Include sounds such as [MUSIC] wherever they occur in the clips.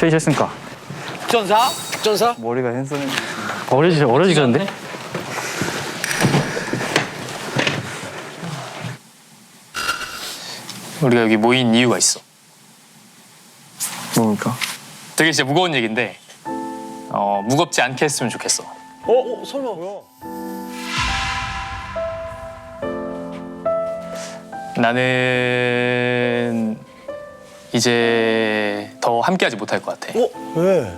피니시했으니까 특전사? 특전사? 머리가 핸섬해. 어려지 어려지겠는데? 우리가 여기 모인 이유가 있어. 뭡니까? 되게 진짜 무거운 얘기인데 어, 무겁지 않게 했으면 좋겠어. 어, 어 설마 뭐야? 나는 이제 더 함께하지 못할 것 같아. 어? 왜?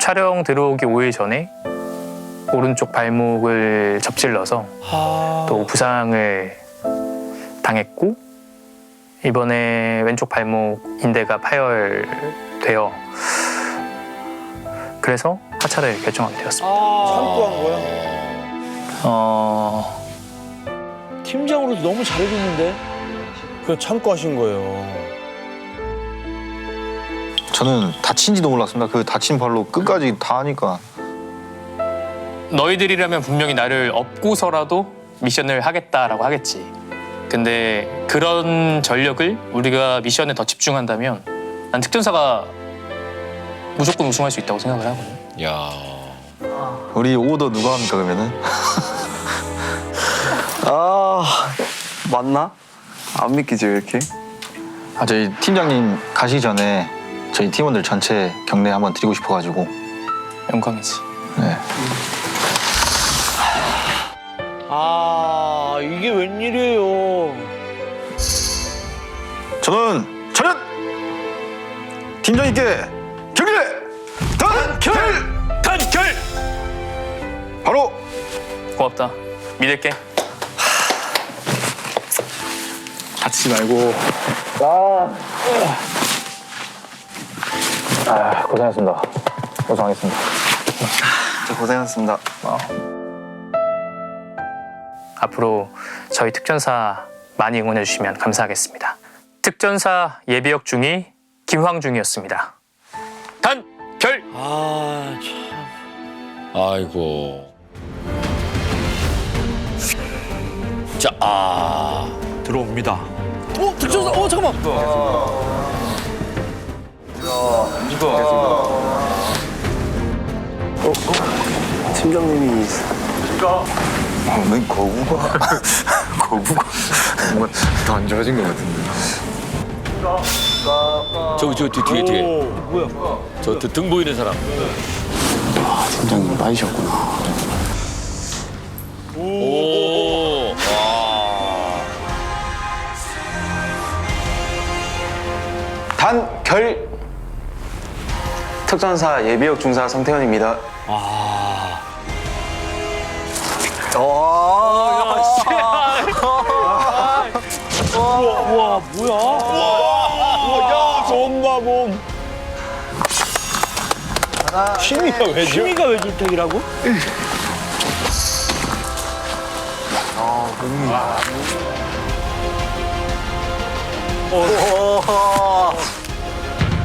촬영 들어오기 5일 전에 오른쪽 발목을 접질러서 아... 또 부상을 당했고 이번에 왼쪽 발목 인대가 파열되어 그래서 하차를 결정하게 되었습니다. 참고 한 거야? 어, 팀장으로도 너무 잘해줬는데? 그냥 참고 하신 거예요. 저는 다친지도 몰랐습니다. 그 다친 발로 끝까지 다 하니까 너희들이라면 분명히 나를 업고서라도 미션을 하겠다라고 하겠지. 근데 그런 전력을 우리가 미션에 더 집중한다면 난 특전사가 무조건 우승할 수 있다고 생각을 하거든. 야... 우리 오더 누가 합니까 그러면은? [LAUGHS] 아 맞나? 안 믿기지 왜 이렇게? 아 저희 팀장님 가시기 전에 저희 팀원들 전체 경례 한번 드리고 싶어가지고 영광이지. 네. 아 이게 웬일이에요? 저는 차렷 팀장님께 경례 단결 단결! 바로 고맙다. 믿을게. 다치지 말고 아 고생하셨습니다. 고생하겠습니다. 진짜 고생하셨습니다. 앞으로 저희 특전사 많이 응원해 주시면 감사하겠습니다. 특전사 예비역 중위 김황중이었습니다. 단결! 아 참... 아이고. 자, 아. 들어옵니다. 어? 특전사? 어 잠깐만! 팀장님이 웬 거구가 거구가 뭔가 더안 좋아진 것 같은데. 저기, 저 뒤, 뒤에, 뒤에. 오 뭐야? 저 등 보이는 사람. 팀장님 빠지셨구나 오. 단결 특전사 예비역 중사 성태현입니다. 아... 우와, 우와 뭐야? 우와, 야 좋은가 몸. 취미가 왜 줄? 취미가 왜 줄택이라고?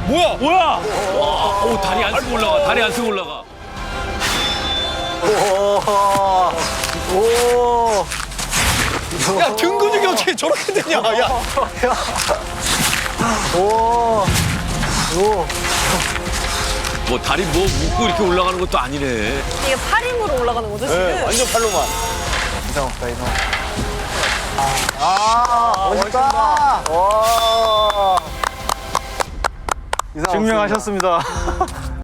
뭐야? 뭐야? 오, 다리 안 쓰고 올라가. 다리 안 쓰고 올라가. 야, 등 근육이 어떻게 저렇게 되냐? 야. 뭐 다리 뭐 묶고 이렇게 올라가는 것도 아니네. 이게 팔 힘으로 올라가는 거죠 지금? 네, 완전 팔로만. 이상 없다 이상. 아 멋있다. 와. 이상 증명하셨습니다 [LAUGHS]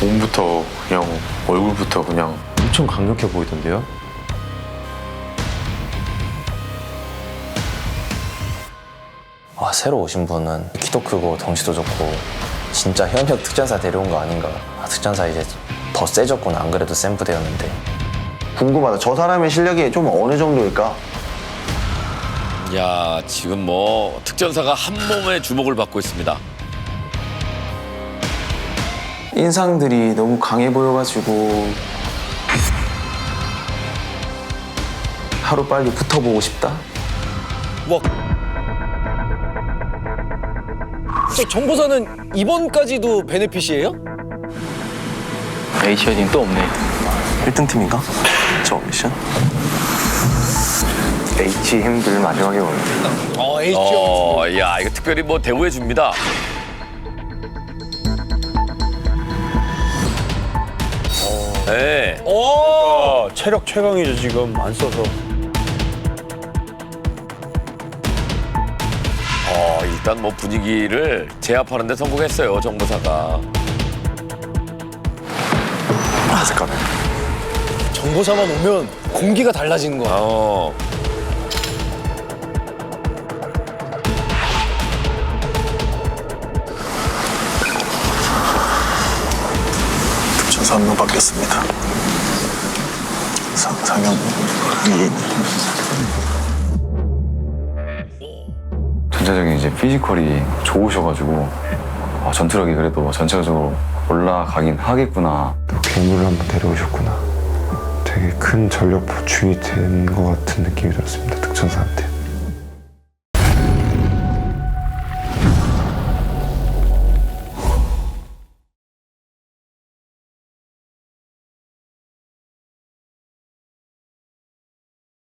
몸부터 그냥 얼굴부터 그냥 엄청 강력해 보이던데요? 아, 새로 오신 분은 키도 크고 덩치도 좋고 진짜 현역 특전사 데려온 거 아닌가. 아, 특전사 이제 더 세졌구나. 안 그래도 센 부대였는데. 궁금하다. 저 사람의 실력이 좀 어느 정도일까? 야, 지금 뭐 특전사가 한 몸에 주목을 받고 있습니다. 인상들이 너무 강해 보여가지고 하루 빨리 붙어보고 싶다. 저 정보사는 이번까지도 베네핏이에요? HID는 또 없네. 1등 팀인가? 저 미션? H 힘들 마지막에 오는 어, H. 어, 야, 이거 특별히 뭐 대우해 줍니다. 네. 오! 체력 최강이죠, 지금. 안 써서. 어, 일단 뭐 분위기를 제압하는 데 성공했어요, 정보사가. 아스카네. 정보사만 오면 공기가 달라지는 거야. 어. 득천사 한명 바뀌었습니다. 상, 상영 이 전체적인 이제 피지컬이 좋으셔가지고 아, 전투력이 그래도 전체적으로 올라가긴 하겠구나. 괴물을 한번 데려오셨구나. 되게 큰 전력 보충이 된 것 같은 느낌이 들었습니다. 득천사한테.